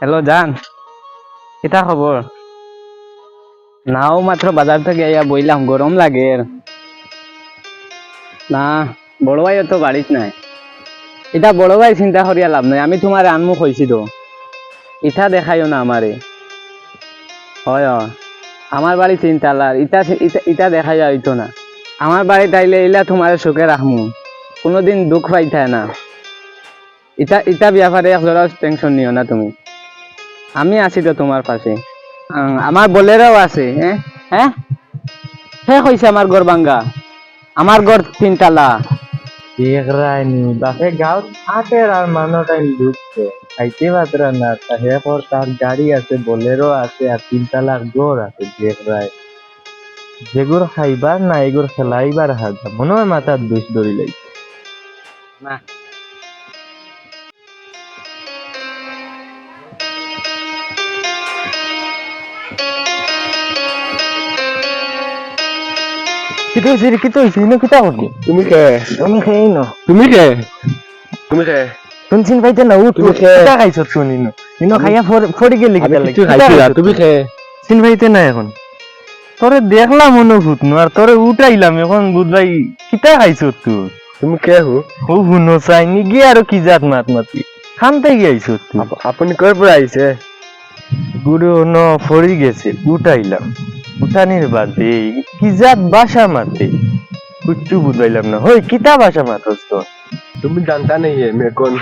Hello জান কিতা খবর নাও মাত্র বাজার থেকে আইয়া বইলাম গরম লাগে না বড় ভাই তো বাড়িত নাই। এটা বড় ভাই চিন্তা করিয়া লাভ নাই। আমি তোমার আনমুখ হয়েছি তো ইটা দেখাইও না আমারে হয় আমার বাড়ি চিন্তালার ইটা ইটা- ইটা দেখা যাইতো না। আমার বাড়িতে আইলে ইলা তোমার সুখে রাখমু কোনোদিন দুঃখ পাইতাই না। ইটা ইটা ব্যাপারে একজোড়াও টেনশন নিও না তুমি। আমি আছি তো তোমার পাশে। আমার বলেরাও আছে হ্যাঁ হ্যাঁ শেষ হয়েছে আমার ঘর ভাঙ্গা আমার ঘর তিনতলা। দেখরাইনি বাপে আর খাইতে পাত্রা না তাহে পর তার গাড়ি আছে বলেরো আছে আর তিনতলার ঘর আছে দেখরাই যেগুর খাইবার না এগুর খেলাইবার হাজা মনে হয় মাথার দুষ ধরি লাগছে না কিতো হইছে রে কিতো হইছে ইনো কিতা করলি তুমি কে? আমি খাই ন। তুমি কে? তুমি কে? তুন চিন পাইতে না উঠ তুমি। খে। কিতা খাইছ তুন ইনো ইনো খাইয়া ফরি গেলি আমি কিতা লাগি। কিছু খাইছি না তুমি তুই? কে? চিন পাইতে না এখন। তোরে দেখলাম অনুভূত নু আর তোরে উঠাইলাম এখন বুধবাই কিতা খাইছ তুই তুমি কে হো? ও শুনো চাইনি গিয়ে আৰু কি জাত মাত মাতি। খানতে গিয়েছো তুই আপ- আপুনি কৰ পৰা আহিছে? গুরু ন ফরি গেছে উঠাইলাম। উঠানির বাদে কি জাত বাসা মাতে? কুট্টু বুঝাইলাম না। হই কিতা বাসা মাতস তো তুমি জানতা নেই মে কোন?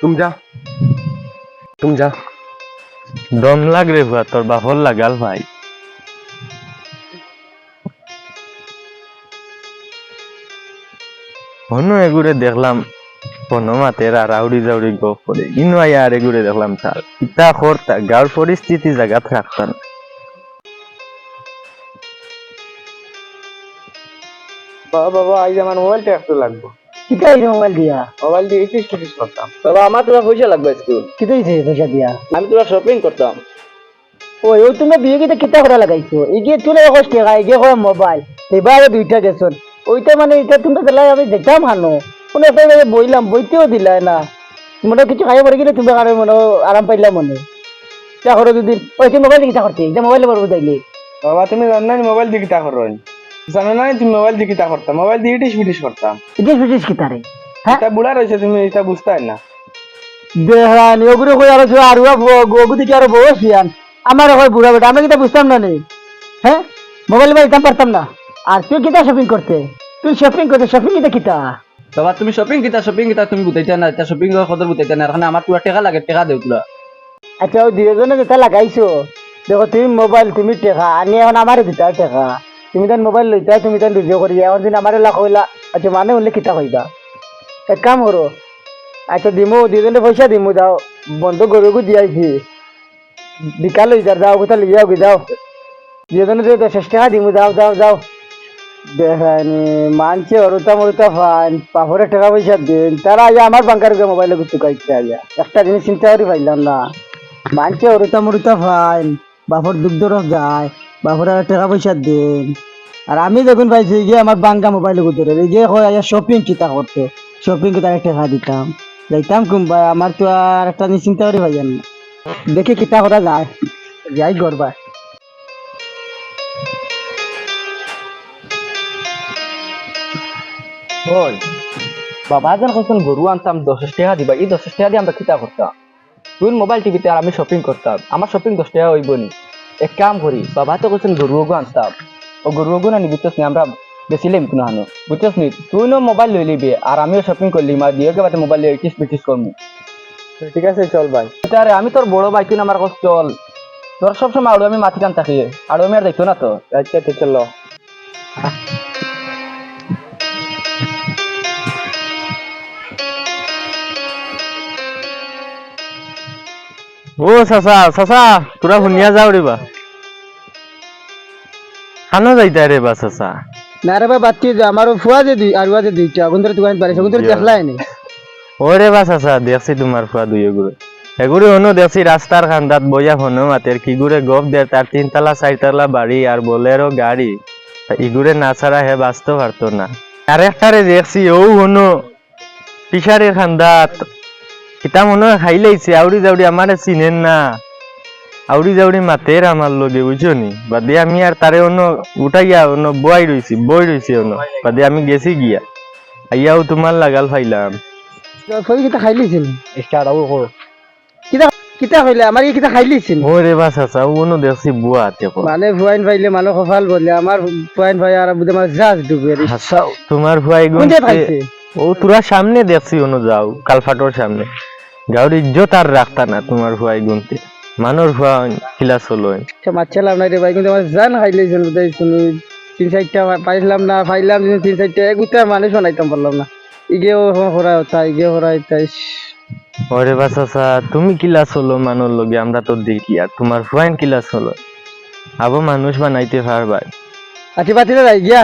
তুমি যা। তুমি যা। দম লাগ রে ভুয়া তোর বাহর লাগাল ভাই। হনু এগুরে দেখলাম আর আউড়ি জাউড়ি গপ করে আর এগুরে দেখলাম তার করতা গাঁর পরিস্থিতি জায়গাত রাখতাম বাবা বাবা আজ আমার মোবাইলটা একটু লাগবে। কিতা মোবাইল দিয়া? মোবাইল দিয়ে ইটিস টিটিস করতাম বাবা আমার তোরা পয়সা লাগবে একটু কিতা পয়সা দিয়া? আমি তোরা শপিং করতাম ওই ও তুমি বিয়ে কিতা কিতা করে লাগাইছো? ইগে তুলে কষ্ট টাকা ইগে মোবাইল এবারে দুইটা গেছন ওইটা মানে এটা তুমি দিলাই আমি দেখতাম হানো। কোনো একটা জায়গায় বইলাম বইতেও দিলাই না। মনে কিছু খাইয়ে পড়ে গেলে তুমি আর মনে আরাম পাইলাম মনে করো দুদিন। ওই তুমি মোবাইল করতে। এটা মোবাইলে বলব তাইলে। বাবা তুমি জানো না মোবাইল দিয়ে কিতা করো জানো না তুমি মোবাইল দিয়ে কিতা করতাম মোবাইল দিয়ে ইটিস করতাম ইটিস ফিটিস কিতা রে হ্যাঁ? এটা বুড়া রয়েছে তুমি এটা বুঝতে না। দেহানি ওগুলো কই আরও আর ওগু দিকে আরও বউ সিয়ান আমার হয় বুড়া বেটা আমি কিতা বুঝতাম না নে? হ্যাঁ? মোবাইল বাই দাম পারতাম না। আর তুই কিতা শপিং করতে? তুই শপিং করতে শপিং কিতা কিতা বাবা, তুমি শপিং কিতা শপিং কিতা তুমি বুঝাইতা না এটা শপিং কদর বুঝাইতা না এখানে আমার তোরা টাকা লাগে, টাকা দেও তোরা আচ্ছা ওই দুজনে যেটা লাগাইছো, দেখো তুমি মোবাইল তুমি টেকা, আনি এখন আমার দিতা টেকা। তুমি তার মোবাইল লইতা তুমি তার ভিডিও করি এখন দিন আমার লাখ হইলা আচ্ছা মানে হলে কিতা কইবা এক কাম করো আচ্ছা দিমু দুজনে পয়সা দিমু, যাও, বন্ধ গরুকু দিয়াইছি বিকাল লই যাও, কোথা লিয়ে যাও দুজনে দশ টাকা দিমু, যাও যাও যাও। মানছে অরুতা মরুতা ফান টাকা পয়সা দিন। তারা আজ আমার বাঙ্কার মোবাইলে গুতু কাইতে আয়া একটা জিনিস চিন্তা করি পাইলাম না। মানছে অরুতা মরুতা বাপর দুগ্ধ রস যায় টাকা পয়সা দিন। আর আমি যখন পাইছি গিয়ে আমার বাঙ্গা মোবাইল গুতরে এই যে হয় আয়া শপিং কিতা করতে শপিং কিতা টাকা দিতাম। যাইতাম কুম্বা আমার তো আর একটা জিনিস চিন্তা করি পাইলাম না। দেখি কিতা করা যায়। যাই করবা ওই বাবা যেন কখন গরু আনতাম দশ টাকা দিবা। এই দশ টাকা দিয়ে আমরা কিতা করতাম তুই মোবাইল টিভিতে আর আমি শপিং করতাম। আমার শপিং দশ টাকা হইব নি এক কাম করি বাবা তো কোথাও গরু ওগু আনতাম। ও গরু ওগু না বুঝতেছ নি আমরা বেচিলাম কোনো হানো বুঝতেছ নি তুই নো মোবাইল লই লিবি আর আমিও শপিং করলি আর দিয়ে বাদে মোবাইল লিয়ে কিস বিটিস করমু ঠিক আছে চল ভাই আরে আমি তোর বড় ভাই তুই আমার কষ্ট চল। তোর সবসময় আড়ু আমি মাথি কান থাকি আড়ু আমি আর দেখতো না তো আচ্ছা তো চলো ও চাচা চাচা তোরা শুনিয়া যাও রে বা। খানো যাইতা রে বা চাচা। না রে বাবা বাতি আমার ফুয়া যে দুই আর যে দুইটা গুন্দরে দোকান পারে গুন্দরে দেখলাই নি? ওরে বা চাচা দেখছি তোমার ফুয়া দুই এগুলো এগুলো হনো দেখছি রাস্তার খান্দাত বইয়া হনো মাতের কি গুড়ে গপ দে তার তিনতলা চারতলা বাড়ি আর বলেরও গাড়ি। তা ইগুরে না ছাড়া হে বাঁচতে পারতো না আরেকটারে দেখছি ও হনো পিসারের খান্দাত কিতা মনে হয় খাই লাইছে আউড়ি জাউড়ি আমারে চিনেন না। আউড়ি জাউড়ি মাতের আমার লগে বুঝছ নি বাদে আমি আর তারে অন্য উঠাইয়া অন্য বই রইছি বই রইছি অন্য। বাদে আমি গেছি গিয়া। আইয়াও তোমার লাগাল ফাইলাম। ফই কিতা খাই লিছিল। স্টার্ট আউ করো কিতা কিতা কইলে আমার কিতা খাই লিছিল। ওরে বাস আছে অন্য দেখছি বুয়া দেখো মানে ফুয়াইন ভাইলে মানুষ কপাল বললে আমার ফুয়াইন ভাই আর বুঝে আমার জাজ ডুবে হাসাও তোমার ভুয়াই পাইছে? ও তোরা সামনে দেখছি অন্য যাও কালফাটোর সামনে। গাউর ইজ্জত আর রাখতা না তোমার ভুয়াই গুনতে। মানুষ ভুয়া কিলাস হলো আচ্ছা মারছিলাম না রে ভাই কিন্তু আমার জান বুঝাই শুনি। তিন চারটা পাইলাম না পাইলাম তিন চারটা। উত্তর মানুষ বানাইতাম পারলাম না। ইগেও করা হতা ইগেও করা হতা ইস। ওরে বাসাসা তুমি কিলাস হলো মানুষ লগে আমরা তো দেখি আর তোমার ফুয়াইন কিলাস হলো। আবো মানুষ বানাইতে পারবা আচ্ছা পাতিলে যাই গিয়া।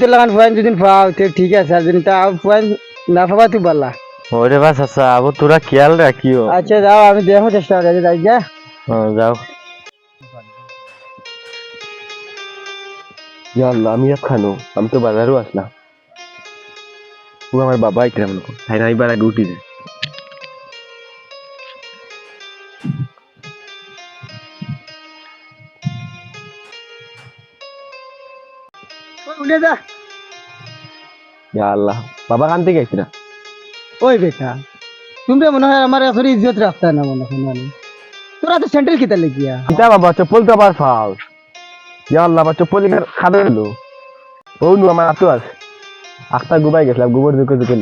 তো লাগান পয়েন্ট যদি পাও তো ঠিক আছে আর যদি তা পয়েন্ট না পাবা তুই বললা। ওরে বাস আচ্ছা আবু তোরা খেয়াল রাখিও। আচ্ছা যাও আমি দেখো চেষ্টা করি যাই যা। ও, যাও। আল্লাহ আমি আর খানো আমি তো বাজারও আসলাম ও আমার বাবা আইতে না তাই না এবার ডিউটি দে। উঠে যা। ইয়া আল্লাহ। বাবা কান থেকে আইছি না ওই বেটা তুমি মনে হয় আমার আসলে ইজ্জত রাখতা না মনে হয় আমি তোরা তো সেন্ট্রাল কিতা লেগিয়া কিতা বাবা চপ্পল তো আবার ফাল। ইয়া আল্লাহ আমার চপ্পল এখানে খাদে দিল ও নু আমার আতো আছে। আখটা গুবাই গেছিলাম গোবর দুকে দুকে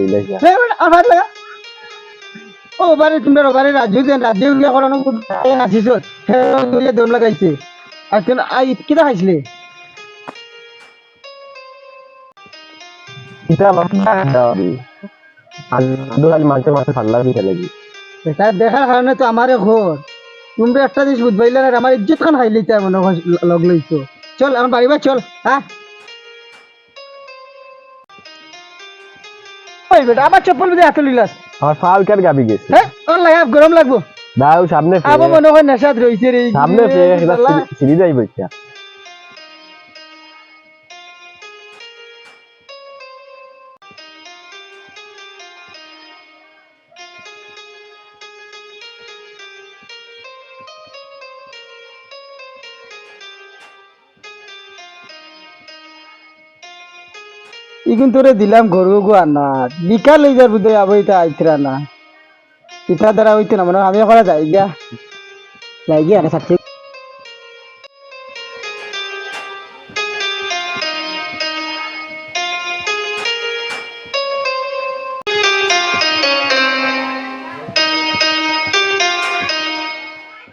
আর ভাত লাগা? ও বারে তুমি বারে রাজ্য দেন রাজ্য উল্লেখ করানো নাচিছ হ্যাঁ দম লাগাইছে। আর আই কিতা খাইছিলে? কিতা আমার আলু খালি মাংসের মাথা ফাল্লা দিতে লাগি এটা দেখার কারণে তো আমারে ঘর। তুমি একটা জিনিস বুঝবাইলে না আমার ইজ্জত খান খাইলে তাই মনে লগ লইছো। চল আমার বাড়ি বা চল হ্যাঁ ওই বেটা আবার চপ্পল বুঝে হাতে লইলাস। আমার ফাল কার গাবি গেছে। হ্যাঁ ওর লাগা গরম লাগবো। দাও সামনে মনে হয় নেশাত রইছে রে সামনে সিঁড়ি- যাই বইটা ইগুন তোরে দিলাম গরু গো আনা বিকাল লই যার বুঝে আবো এটা আইতরা না। ইটা দ্বারা হইতো না মানে আমি করা যাই গিয়া। যাই গিয়া না সাথে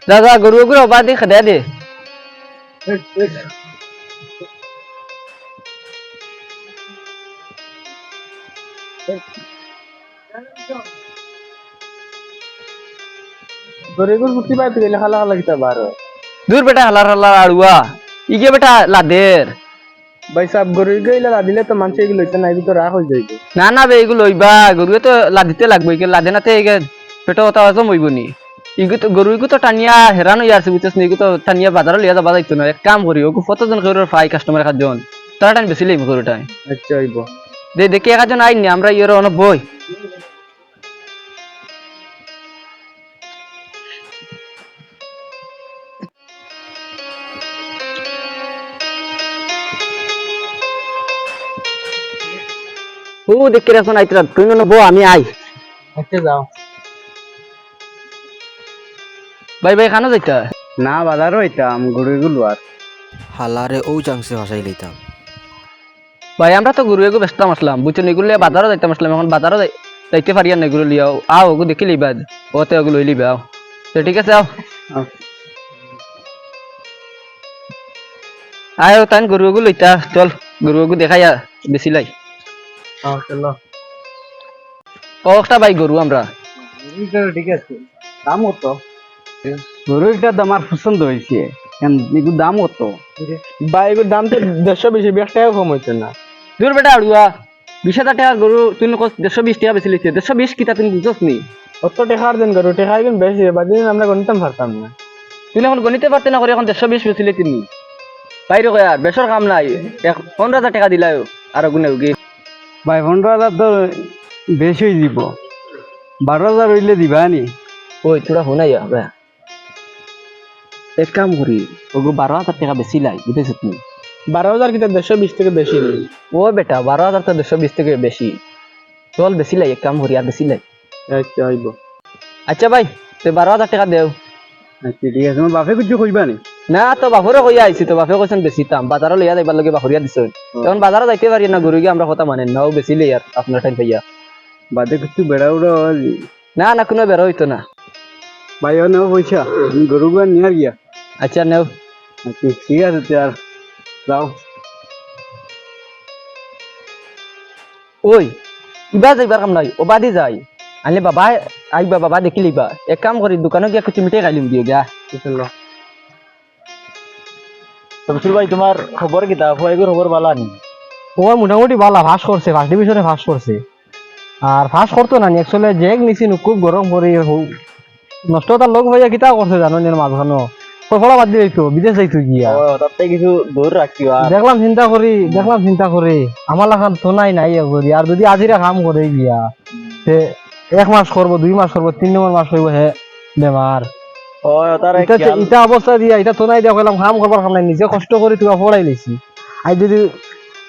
দাদা গরু গরু অবা দি। খেদা দে গরিবুর মুক্তি পাইতে গেলে কিতা বার দূর বেটা হালার হালার আড়ুয়া। ইগে বেটা লাদের। ভাই সাহেব গরিব গইলা দিলে তো মানুষ এগুলো হইতে নাই তো রাখ হয়ে যাইবে। না না বে এগুলো লইবা গরুয়ে তো লাদিতে লাগবে এগুলো লাদে নাতে এগে পেটো কথা হজম হইব নি। ইগু তো গরু তো টানিয়া হেরান হয়ে আছে বুঝছিস নি তো টানিয়া বাজারে লিয়া যাবা যাইতো না। এক কাম করি ওগু কতজন গরুর ফাই কাস্টমার খাজন তারা টাইম বেশি লাগবে গরুটাই। আচ্ছা হইব। দে দেখি একজন আইনি আমরা ইয়ের অনেক বই। ও দেখি রেশন আইতরা তুই না বউ আমি আই। আচ্ছা যাও। ভাই ভাই খানো যাইতা না বাজারও হইতাম গরু গুলো আর। হালারে ও চাংসে ভাসাই লইতাম। ভাই আমরা তো গরু এগু ব্যস্ত আসলাম বুঝছেন এগুলো বাজারও যাইতাম আসলাম এখন বাজারও যাইতে পারি আর না এগুলো লিয়াও। আও ওগু দেখি লিবা ওতে ওগুলো লই লিবা আও। তো ঠিক আছে আও। আয় তান গরু ওগু লইতা চল গরু ওগু দেখাইয়া বেশি লাই। একটা ভাই গরু আমরা? ঠিক আছে দাম কত? গরুটা তো আমার পছন্দ হয়েছে দাম কত? ভাই এগুলোর দাম তো দেড়শো বেশি বিশ টাকা কম হইছে না। দূর বেটা আড়ুয়া বিশ হাজার টাকা গরু তুই লোক দেড়শো বিশ টাকা বেশি লিখছে দেড়শো বিশ কিতা তুমি বুঝছ নি? অত টাকার দেন করো টাকা এখন বেশি বাদিন আমরা গণিতাম পারতাম না। তুই এখন গণিতে পারতে না করে এখন দেড়শো বিশ বেশি লিখছি নি বাইরে কয় আর বেসর কাম নাই। এক পনেরো হাজার টাকা দিলাই আর গুনে উগি। ভাই পনেরো হাজার তো বেশি দিব। বারো হাজার হইলে দিবা নি? ওই তোরা শোনাই হবে এক কাম করি ওগো বারো হাজার টাকা বেশি লাই বুঝেছ তুমি বারো হাজার কিতা দেড়শো বিশ থেকে বেশি নেই ও বেটা বারো হাজার তো দেড়শো বিশ থেকে বেশি। চল বেশি এক কাম করি আর বেশি লাই। আচ্ছা আচ্ছা ভাই তুই বারো হাজার টাকা দেও। আচ্ছা ঠিক আছে আমার বাপে কিছু কইবা নি? না তো কইয়া আইছি তো বাপে কৈছেন বেশি বাজারও লইয়া যাইবার লগে দিছ তখন যাইতে পারি না গরু আমরা কথা মানেন নাও বেশি লই আর আপনার টাইম পাইয়া বাদে কিছু বেড়া উড়া না না কোনো বেরো হইতো না। বাইও নেও পয়সা গরু নিয়ে গিয়া। আচ্ছা নেও। আচ্ছা ঠিক আছে তার যাও। ওই ইবা যাইবার কাম নাই ও বাদি যাই। আনলে বাবা আইবা বাবা দেখি লিবা এক কাম করি দোকানে গিয়া কিছু মিঠাই খাইলিম দিয়ে গা তমসুল ভাই তোমার খবর কিতা ফুয়াইগুর খবর বালা নি? ও মোটামুটি ভালো ফাঁস করছে ফার্স্ট ডিভিশনে ফাঁস করছে আর ফাঁস করতো না অ্যাকচুয়ালি জেগ নিছি খুব গরম পড়ি নষ্ট তার লোক ভাইয়া কিতা করছে জানো নির মাঝখানো পড়া বাদ বিদেশ যাইতো গিয়া তাতে কিছু দূর দেখলাম চিন্তা করি দেখলাম চিন্তা করি। আমার লাখান তো নাই নাই করি আর যদি আজিরা কাম করে গিয়া সে এক মাস করব দুই মাস করব তিন নম্বর মাস হইব হে বেমার ইটা অবস্থা দিয়া ইটা তো নাই দিয়া কইলাম কাম করবার কাম নাই নিজে কষ্ট করে তুমি পড়াই লেছি। আই যদি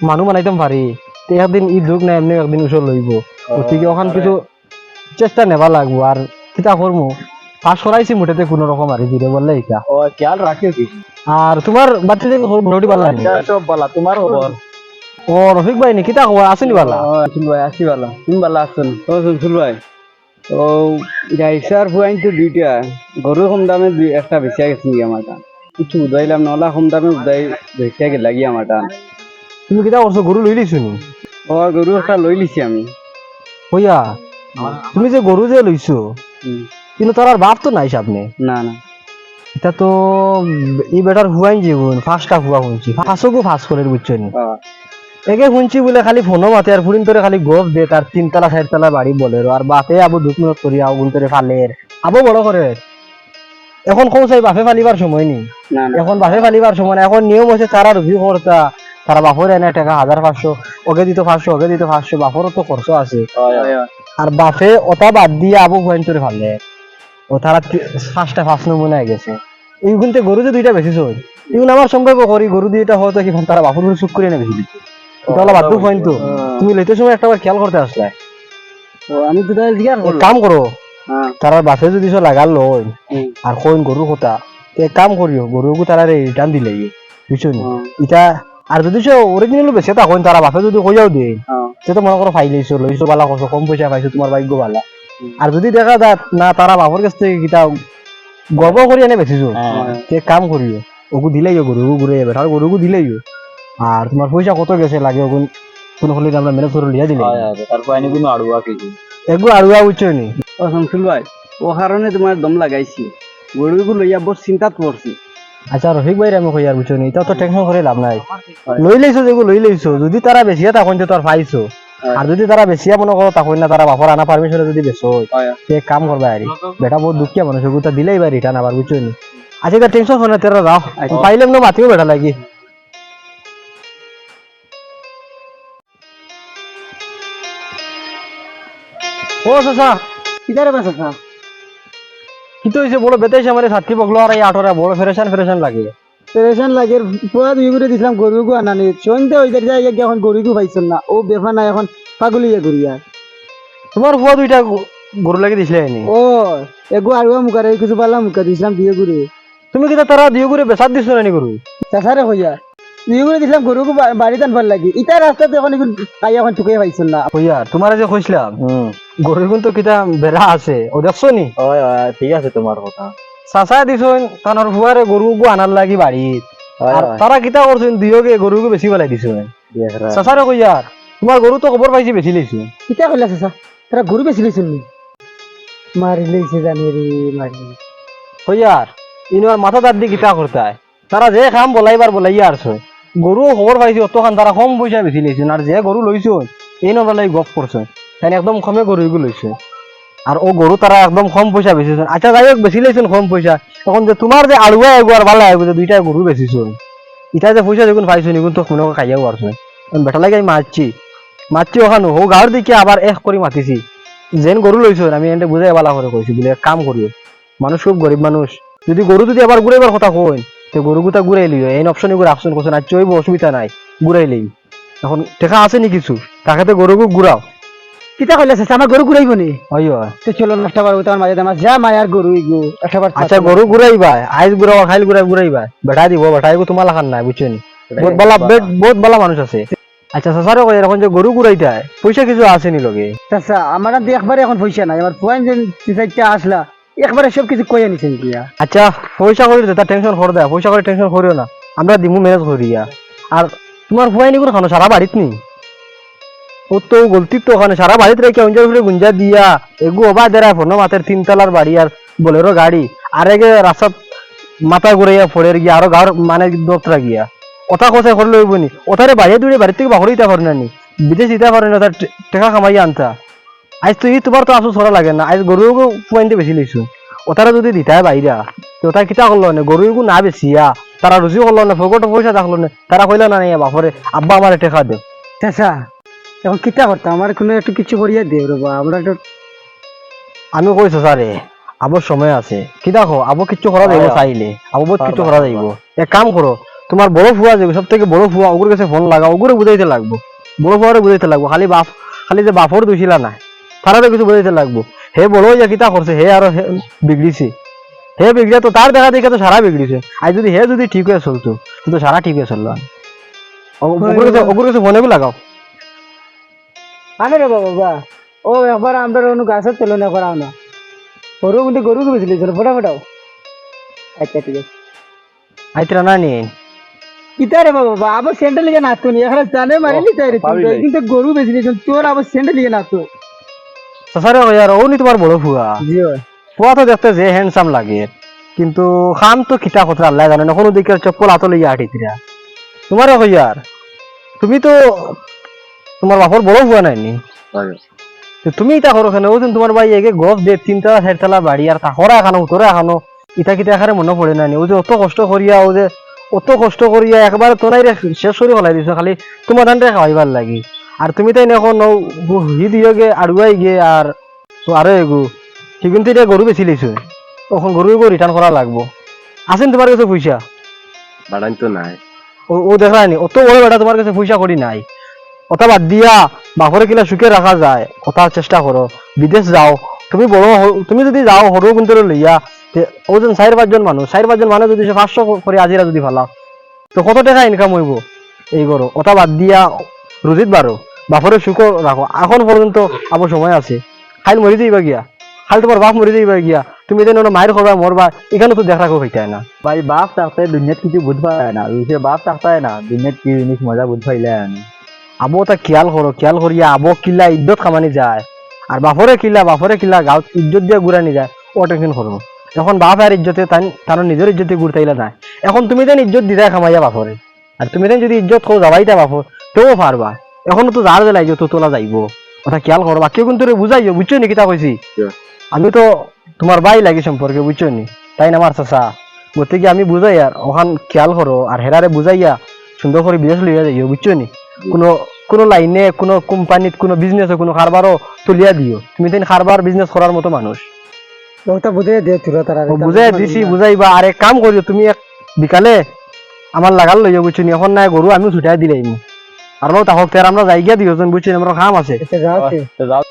মানুহ বানাইতাম পারি একদিন ই যুগ নাই এমনি একদিন ওচর লইব গতিকে ওখান কিছু চেষ্টা নেবা লাগবো আর কিতা করমু পাস করাইছি মুঠেতে কোনো রকম আর দিলে বললে ইটা ও খেয়াল রাখিও কি? আর তোমার বাচ্চা থেকে মোটামুটি ভালো লাগে সব বালা তোমার খবর ও রফিক ভাই নি কিতা খবর আসেনি ভালা ও ভাই আসি ভালো তুমি ভালো আসছেন। ও শুন ভাই। ও গাইসার ফুয়াইন তো দুইটা। গরু কম দামে দুই একটা বেচিয়া গেছে নাকি আমার টান কিছু উদাইলাম নলা কম দামে উদাই বেচিয়া গেল লাগি আমার টান তুমি কিতা করছ গরু লই লইছো নি? ও গরু একটা লই লিছি আমি। হইয়া? তুমি যে গরু যে লইছো। কিন্তু তার আর বাপ তো নাই সামনে। না না। এটা তো ই বেটার হুয়াইন জীবন ফাঁসটা হুয়া শুনছি ফাঁসকও ফাঁস করে বুঝছ নি? ও, একে শুনছি বলে খালি ফোনও মাতে আর ফুরিন তোরে খালি গপ দে তার তিনতলা চারতলা বাড়ি বলে আর বাপে আবু দুঃখ মিনত করি আগুন তোরে ফালের আবু বড় করে এখন কোন চাই বাপে ফালিবার সময় নি? না না। এখন বাপে ফালিবার সময় না। এখন নিয়ম হচ্ছে তারা রুভি করতা তারা বাপরে এনে টাকা হাজার পাঁচশো ওকে দিত পাঁচশো ওকে দিত পাঁচশো বাপরও তো খরচ আছে। আর বাপে ওটা বাদ দিয়ে আবু হুয়াইন তোরে ফালে ও তারা তি- পাঁচটা পাঁচ নমুনা হয়ে গেছে। এইগুনতে গরু যে দুইটা বেশি চল এগুলো আমার সম্পর্ক করি গরু দুইটা হয়তো কি তারা বাপুর চুপ করে এনে বেশি এটা হলো পয়েন্ট তো। তুমি লইতে সময় একটা বার খেয়াল করতে আসলে। আমি তো করলাম। কাম করো। হ্যাঁ। তারার বাপে যদি সব লাগাল হুম। আর কইন গরু কথা? এক কাম করিও গরুকে তারা রিটার্ন দিলে বুঝছ নি? ইটা আর যদি সে অরিজিনাল বেশি তা কইন তারা বাপে যদি কইয়াও দে ও, সে তো মনে করো ফাইল লইছো বালা কম পয়সা পাইছো তোমার ভাগ্য বালা। আর যদি দেখা যায় না তারা বাপর কাছ থেকে কিতা গর্ব করি এনে বেচিছো তো কাম করিও ওগু দিলেইও গরুগু ঘুরে যাবে আর গরুগু দিলেইও আর তোমার পয়সা কত গেছে লাগে ওগুন কোন হলে আমরা মেনে করে লিয়া দিলে। তারপর আইনি কোনো আড়ুয়া কিছু এগু আড়ুয়া বুঝছ নি? ও শামসুল ভাই ও কারণে তোমার দম লাগাইছি। গরুগুলো লইয়া বড় চিন্তাত পড়ছি আচ্ছা রফিক ভাই আমি কই আর বুঝছ নি? তো টেনশন করে লাভ নাই। লই লইছো যেগুলো লই লইছো যদি তারা বেশিয়া তখন তো তোর পাইছো। আর যদি তারা বেশিয়া মনে করো তখন না তারা বাপর আনা পারমিশনে যদি বেছো হয়। সে কাম করবে আরি বেটা বহুত দুঃখিয়া মানুষ ওগুলো দিলেই বা রিটার্ন আবার বুঝছ নি? আচ্ছা এটা টেনশন হয় না তেরা যাও পাইলাম না মাতিও বেটা লাগি। ও চাচা। কিতারে বাস আছে কি তো হইছে বড় বেতাইছে আমার সাতটি বগলো আর এই আটরা বড় ফেরেশান ফেরেশান লাগে। পেরেশান লাগে পুয়া দুই করে দিছিলাম গরুগু আনানি সন্ধ্যে হয়ে যায় এখন গরুগু পাইছেন না। ও বেফা না এখন পাগলিয়া গড়িয়া তোমার ফুয়া দুইটা গরু লাগি দিছিলে নি ও এগু আড়ুয়া মুখারে কিছু পালা মুখা দিছিলাম দিয়ে ঘুরে তুমি কি তারা দিয়ে করে বেসাত দিছো না নি গরু চাচারে হইয়া দুই করে দিছিলাম গরুগু বা- বাড়িতে আনবার লাগি। ইটা রাস্তাতে এখন এখন কাই এখন ঠুকে পাইছেন না। কইয়া তোমার যে কইছিলাম গরু কিন্তু কিতা বেড়া আছে ও দেখছ নি। ঠিক আছে তোমার কথা। চাচা দিছুন তানোর ফুয়ারে গরু গু আনার লাগি বাড়িত আর তারা কিতা করছুন দুইকে গরু গু বেশি বেলাই দিছুন চাচারে কইয়া তোমার গরু তো খবর পাইছি বেশি লইছো কিতা কইলা চাচা? তারা গরু বেশি লইছেন নি? মারি লইছে জানি রে মারি কইয়ার ইনোর মাথা দাঁত দি কিতা করতায় তারা যে খাম বলাইবার বলাইয়া আরছো গরু খবর পাইছি অতখান তারা কম পয়সা বেশি লইছুন আর যে গরু লইছুন এই নবেলাই গপ করছুন তাই একদম কমে গরু লইছে আর ও গরু তারা একদম কম পয়সা বেচিছুন আচ্ছা যাই হোক বেশি লইছুন কম পয়সা। এখন যে তোমার যে আলুয়া এগো আর বালা এগো যে দুইটা গরু বেচিছুন ইটা যে পয়সা যখন পাইছুন এগুন তো কোনো খাইয়াও পারছুন বেটা লাগে আমি মারছি মারছি ওখানে ও গাঁর দিকে আবার এক করে মাতিছি। যেন গরু লইছো আমি এনে বুঝাই বালা করে কইছি বলে কাম করিও মানুষ খুব গরিব মানুষ যদি গরু যদি আবার ঘুরাইবার কথা কইন তো গরু গুতা ঘুরাই লিও এই অপশন এগুলো অপশন করছে না চইব অসুবিধা নাই ঘুরাই লই এখন টেকা আছে নি কিছু? তাকে তো গরুকে ঘুরাও কিতা কইলে আছে? আমার গরু ঘুরাইব নি? হয় তো চলো না একটা বার তোমার মাঝে আমার যা মায়ার গরু ইগো একটা বার আচ্ছা গরু ঘুরাইবা আইজ খাইল ঘুরাই ঘুরাইবা বেটা দিব বেটা দিব তোমার লাখান নাই বুঝছেন বহুত বালা বেট- বহুত বালা মানুষ আছে। আচ্ছা সাসারও কই এখন যে গরু ঘুরাইতে পয়সা কিছু আছে নি লগে? আচ্ছা আমার আর একবারে এখন পয়সা নাই আমার ফুয়াইন যে চিন্তা আসলা একবারে সব কিছু কইয়া নিছেন কিয়া আচ্ছা পয়সা করে দে তার টেনশন করে দেয় পয়সা করে টেনশন করিও না। আমরা দিমু ম্যানেজ করিয়া আর তোমার ফুয়াইনি করে খানো সারা বাড়িত নি? ও তো গলতি তো ওখানে। সারা বাড়িতে রেখে অঞ্জল ফুলে গুঞ্জা দিয়া, এগু অবা দেরা ফোন মাতের তিনতলার বাড়ি আর বলেরো গাড়ি। আর এগে রাস্তাত মাথা ঘুরাইয়া ফোড়ে গিয়া, আরও গাঁর মানে দোতরা গিয়া। ওটা কোথায় করে লইব নি। ওটারে বাইরে দূরে বাড়ির থেকে বাহর দিতে পারে না? বিদেশ দিতে পারে না তার টাকা কামাইয়া আনতা। আজ তুই তোমার তো আসো ছড়া লাগে না আজ গরুকে ফুয়াইনতে বেশি লইছো। ওতারা যদি দিতাই বাইরা, তো ওটা কিতা করল না? গরুগু না বেশিয়া তারা রুজি করল না? ফকট পয়সা থাকল না? তারা কইলো না বাপরে আব্বা আমার টেকা দে। চাচা এখন কিতা করতাম? আমার কোনো একটু কিছু করিয়া দে রবা। আমরা একটু আমি কইছো স্যারে আবার সময় আছে। কি দেখো আবো কিচ্ছু করা যাইব চাইলে। আবো বহুত কিছু করা যাইব। এক কাম করো তোমার বড় ফুয়া যাবে সব থেকে বড় ফুয়া ওগুর কাছে ফোন লাগা ওগুরে বুঝাইতে লাগবো। বড় ফুয়ারে বুঝাইতে লাগবো। খালি বাপ খালি যে বাপর দুছিলা না তারারে কিছু বুঝাইতে লাগবো। হে বড় হইয়া কিতা করছে হে আরও বিগড়িছে। হে বিগড়ে তো তার দেখা দেখে তো সারা বিগড়িছে। আর যদি হে যদি ঠিক হয়ে চলতো তো সারা ঠিক হয়ে চলল ওগুর কাছে ওগুর কাছে ফোনে লাগাও। আনে রে বাবা ও একবার আমরা কোনো গাছের তুলনা করাও না। গরু কিন্তু গরু বেশি চলো ফোটা ফোটাও। আচ্ছা ঠিক আছে। আইতরা না নিয়ে কিতা রে বাবা আবার সেন্টার লিগে নাচতো নি। এখানে জানে মারিলি তাই রে কিন্তু গরু বেশি লিয়েছেন তোর আবার সেন্টার লিগে নাচতো। সাসারে কইয়ার ও নি তোমার বড় ফুয়া জি ফুয়া তো দেখতে যে হ্যান্ডসাম লাগে কিন্তু খাম তো কিতা কথা আল্লাহ জানে না কোনো দিকে চপ্পল হাতে লইয়া হাঁটিতিরা তোমার কইয়ার তুমি তো তোমার বাপর বড় ফুয়া নাই নি? তো তুমি ইটা করো কেন ওদিন তোমার ভাই এগে গপ দে তিনতলা চারতলা বাড়ি আর তাহরা এখানো উত্তরে এখানো ইটা কিটা এখানে মনে পড়ে না নি? ও যে অত কষ্ট করিয়া ও যে অত কষ্ট করিয়া একবার তোরাই শেষ করে ফেলাই দিছো খালি তোমার ধানটা খাওয়াইবার লাগি। আর তুমি তাই এখন হি দিও গে আড়ুয়াই গে আর তো আরও এগু সে কিন্তু এটা গরু বেশি লইছো তখন গরু এগো রিটার্ন করা লাগবো আছেন তোমার কাছে পয়সা বাড়ান তো নাই। ও ও দেখা নি? অত বড় বেটা তোমার কাছে পয়সা করি নাই। ওটা বাদ দিয়া বাপরে কিলা সুখে রাখা যায়। কথা চেষ্টা করো বিদেশ যাও। তুমি বড় তুমি যদি যাও সৰু কিন্তু লইয়া ওজন চাৰি পাঁচজন মানুহ, চাৰি পাঁচজন মানুহ যদি পাঁচশো করে আজিরা যদি ফালাও তো কত টাকা ইনকাম হইব? এই করো ওটা বাদ দিয়া রুজিত বারো বাপরে সুখ রাখো এখন পর্যন্ত আবার সময় আছে। খাইল মরি যাইবা গিয়া। খালি তোমার বাপ মরি যাইবা গিয়া। তুমি যেন মায়ের করবা মরবা এখানে তো দেখা রাখো হইতাই না ভাই, বাপ থাকতে দুনিয়াত কিছু বুঝ পায় না বাপ থাকতে না দুনিয়াত কি জিনিস মজা বুঝ পাইলে না আবো তা খেয়াল করো খেয়াল করিয়া আবো কিলা ইজ্জত খামানি যায়। আর বাপরে কিলা বাপরে কিলা গাঁত ইজ্জত দিয়ে ঘুরানি যায় ও টেনশন করব এখন বাপ আর ইজ্জতে তার নিজের ইজ্জতে ঘুরতাইলা নাই এখন তুমি দেন ইজ্জত দিদাই খামাইয়া বাপরে আর তুমি দেন যদি ইজ্জত কো যাবাইতা বাপর তেও পারবা এখনও তো যার জেলা ইজ্জত তোলা যাইব। কথা খেয়াল করো বাকি কিন্তু বুঝাইও বুঝছ নি কিতা কইছি আমি তো তোমার বাই লাগি সম্পর্কে বুঝছ নি? তাই না আমার চাচা। গতিকে আমি বুঝাই আর ওখান খেয়াল করো আর হেরারে বুঝাইয়া সুন্দর করে বিদেশ লইয়া যাইও বুঝছ নি? কোনো কোনো লাইনে কোনো কোম্পানিত কোনো বিজনেসে কোনো কারবারও চলিয়া দিও। তুমি তেন কারবার বিজনেস করার মতো মানুষ। বুজাই বুঝে তারা বুঝাই দিছি বুঝাইবা আর এক কাম করিও তুমি এক বিকালে আমার লাগাল লইয়া বুঝছ নি? এখন নাই গরু আমি ছুটাই দিলাইম আর তাহক তের আমরা জায়গা দিও বুঝছি আমাৰ কাম আছে। যাও যাও।